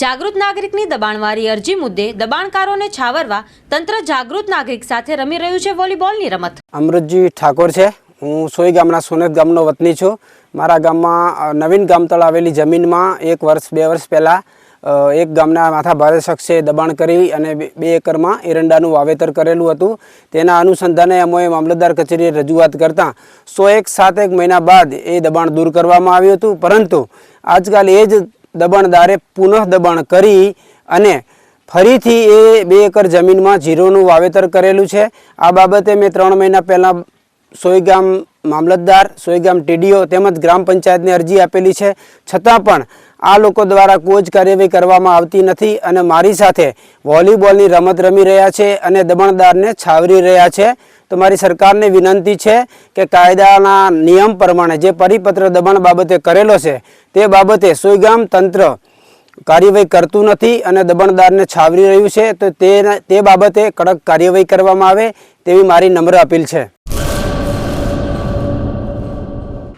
જાગૃત નાગરિકની દબાણવાળી અરજી મુદ્દે દબાણકારોને છાવરવા તંત્ર જાગૃત નાગરિક સાથે રમી રહ્યું છે વોલીબોલની રમત. અમૃતજી ઠાકોર છે. હું સોઈ ગામના સોનેત ગામનો વતની છું. મારા ગામમાં નવીન ગામતળ આવેલી જમીનમાં એક વર્ષ, બે વર્ષ પહેલાં એક ગામના માથા ભારે શખ્સે દબાણ કરી અને બે- એકરમાં એરંડાનું વાવેતર કરેલું હતું. તેના અનુસંધાને અમોએ મામલતદાર કચેરીએ રજૂઆત કરતાં સો એક સાત એક મહિના બાદ એ દબાણ દૂર કરવામાં આવ્યું હતું. પરંતુ આજકાલ એ જ દબાણદારે પુનઃ દબાણ કરી અને ફરીથી એ બે એકર જમીનમાં જીરોનું વાવેતર કરેલું છે. આ બાબતે મેં ત્રણ મહિના પહેલાં સોયગામ મામલતદાર, સોયગામ ટીડીઓ તેમજ ગ્રામ પંચાયતને અરજી આપેલી છે. છતાં પણ આ લોકો દ્વારા કોઈ કાર્યવાહી કરવામાં આવતી નથી અને મારી સાથે વોલીબોલની રમત રમી રહ્યા છે અને દમણદારને છાવરી રહ્યા છે. તો મારી સરકારને વિનંતી છે કે કાયદાના નિયમ પ્રમાણે જે પરિપત્ર દબાણ બાબતે કરેલો છે, તે બાબતે સોયગામ તંત્ર કાર્યવાહી કરતું નથી અને દબણદારને છાવરી રહ્યું છે. તે તે બાબતે કડક કાર્યવાહી કરવામાં આવે તેવી મારી નમ્ર અપીલ છે.